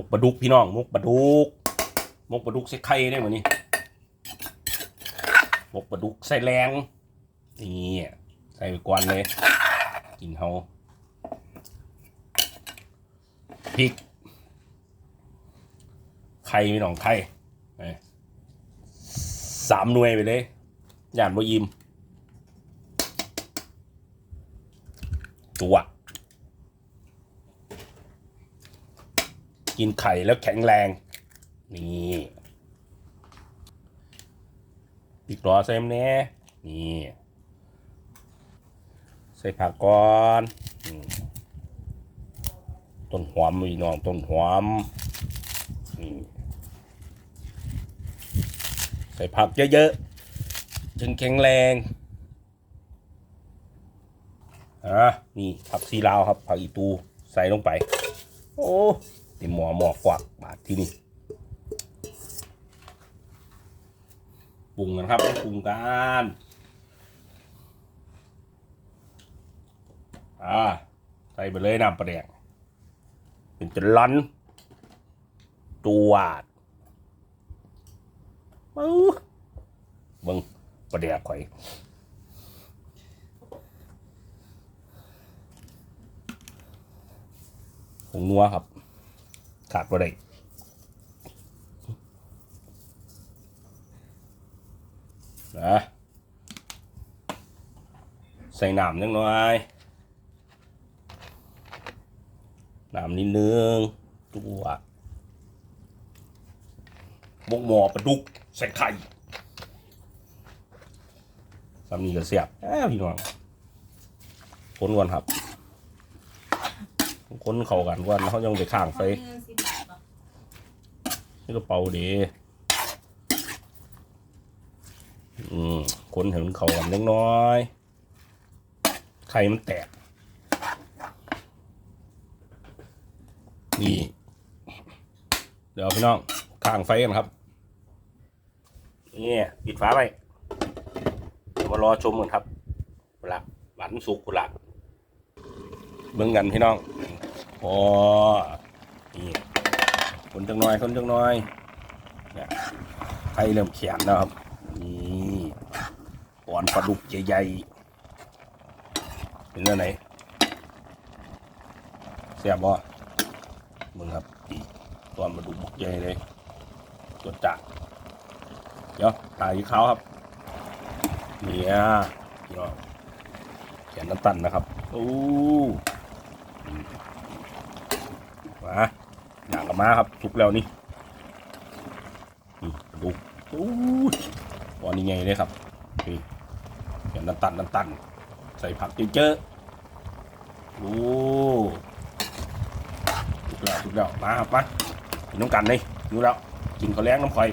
มกปลาดุกพี่น้องมกปลาดุกมกปลาดุกใส่ไข่ได้หมดนี่มกปลาดุกใส่แรงนี่ใส่ไปกวนเลย กินเฮาพริกไข่พี่น้องไข่สามหน่วยไปเลยย่านบ่ยิมตัว กินไข่แล้วแข็งแรง นี่ปิกรอใส่มแน่นี่ใส่ผักก่อนต้นหอมมีน้องต้นหอมนี่ใส่ผักเยอะๆ จึงแข็งแรงอะนี่ผักซีลาวครับผักอีตูใส่ลงไป โอ้ ติหมอหมอกวักบาทที่นี่ปรุงกันครับปรุงกันอ่าใส่ไปเลยน้ำปลาแดกเป็นจะร้อนตัวดปึ๊บเบิ่งปลาแดกข่อยผงนัวครับ ขาดบ่ได้นะใส่น้ำนิดหน่อยน้ำนิดนึงตัวบกหมอปลาดุกใส่ไข่สามีก็เสียบแอ้พี่น้องคนก่อนครับ คนเข้ากันก่อนเขายังไปข้างไฟนี่กระเป๋าดีอืมคนเห็นเขากันเล็กน้อย ไข่มันแตก นี่ เดี๋ยวพี่น้องข้างไฟกันครับนี่ปิดฝาไปมารอชมกันครับหลักหวานสุกหลักเบิ่งกันพี่น้อง โอ้นี่คนจังน้อยคนจังน้อยเนี่ยไข่เริ่มเขียนแล้วครับนี่ก่อนปลาดุกใหญ่ๆเป็นเรื่องไหนเสียบบ่มึงครับตอนปลาดุกบุกใหญ่เลยจดจัดเดี๋ยวถ่ายเขาครับเนี่ยพี่น้องเขียนน้ำตันนะครับ โอ้ มาหนังกับมาครับสุกแล้วนี่นี่ดูโอ้ยตอนนี้ไงเลยครับนี่เขียนน้ำตันน้ำตันใส่ผักเยอะๆโอ้สุกแล้วสุกแล้วมาครับมากินน้ำกันเลยดูแล้วกินข้าวแรงน้ำข่อย